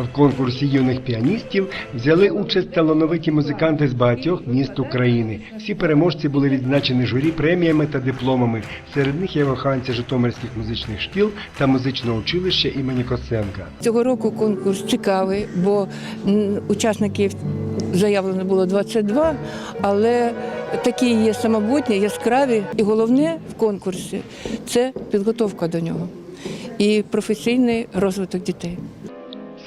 В конкурсі юних піаністів взяли участь талановиті музиканти з багатьох міст України. Всі переможці були відзначені журі преміями та дипломами. Серед них є вихованці Житомирських музичних шкіл та музичного училища імені Косенка. Цього року конкурс цікавий, бо учасників заявлено було 22, але такі є самобутні, яскраві. І головне в конкурсі це підготовка до нього і професійний розвиток дітей.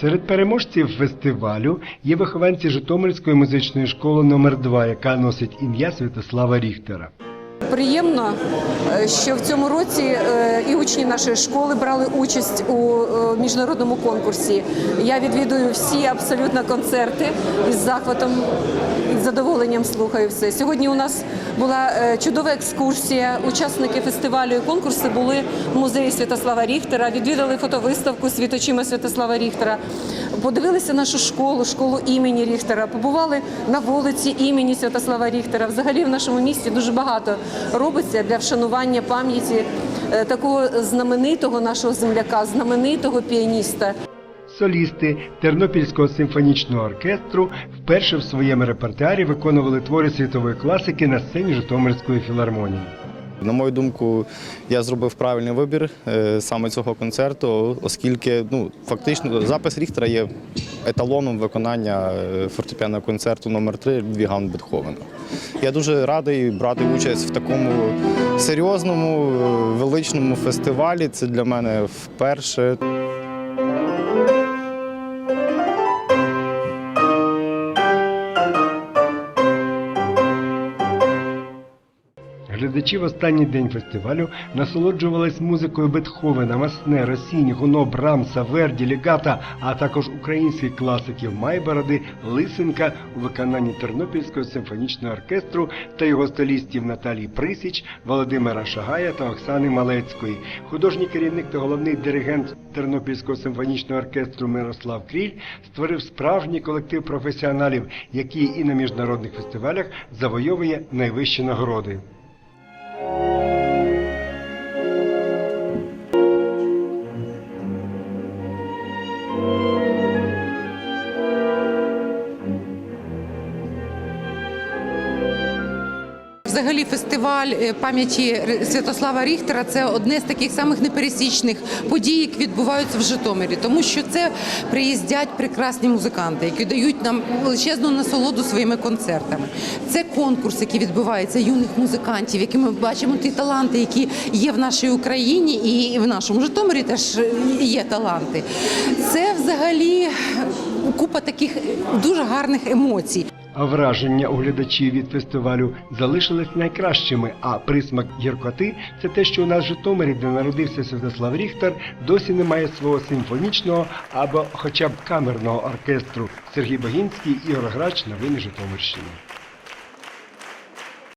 Серед переможців фестивалю є вихованці Житомирської музичної школи номер 2 яка носить ім'я Святослава Ріхтера. Приємно, е, що в цьому році е, і учні нашої школи брали участь у е, міжнародному конкурсі. Я відвідую всі абсолютно концерти із захватом і задоволенням слухаю все. Сьогодні у нас була чудова екскурсія. Учасники фестивалю і конкурсу були в музеї Святослава Ріхтера, відвідали фотовиставку «Світочима Святослава Ріхтера, подивилися нашу школу, школу імені Ріхтера, побували на вулиці імені Святослава Ріхтера. Взагалі в нашому місті дуже багато робиться для вшанування пам'яті е, такого знаменитого нашого земляка, знаменитого піаніста. Солісти Тернопільського симфонічного оркестру вперше в своєму репертуарі виконували твори світової класики на сцені Житомирської філармонії. На мою думку, я зробив правильний вибір е, саме цього концерту, оскільки ну фактично запис Ріхтера є еталоном виконання е, фортепіаного концерту номер 3 Двіган Бетховена. Я дуже радий брати участь в такому серйозному, е, величному фестивалі. Це для мене вперше. Глядачі в останній день фестивалю насолоджувались музикою Бетховена, Масне, Росіні, Гуно, Брамса, Верді, Легата, а також українських класиків Майбороди, Лисенка у виконанні Тернопільського симфонічного оркестру та його столістів Наталії Присіч, Володимира Шагая та Оксани Малецької. Художній керівник та головний диригент Тернопільського симфонічного оркестру Мирослав Кріль створив справжній колектив професіоналів, який і на міжнародних фестивалях завойовує найвищі нагороди. Взагалі, фестиваль е, пам'яті Святослава Ріхтера це одне з таких самих непересічних подій, які відбуваються в Житомирі, тому що це приїздять прекрасні музиканти, які дають нам величезну насолоду своїми концертами. Це конкурс, який відбувається юних музикантів, які ми бачимо ті таланти, які є в нашій Україні, і в нашому Житомирі теж є таланти. Це взагалі купа таких дуже гарних емоцій. Враження у глядачів від фестивалю залишились найкращими. А присмак гіркоти це те, що у нас в Житомирі, де народився Святослав Ріхтер, досі немає свого симфонічного або хоча б камерного оркестру. Сергій Багінський, Ігор Грач, новини Житомирщини.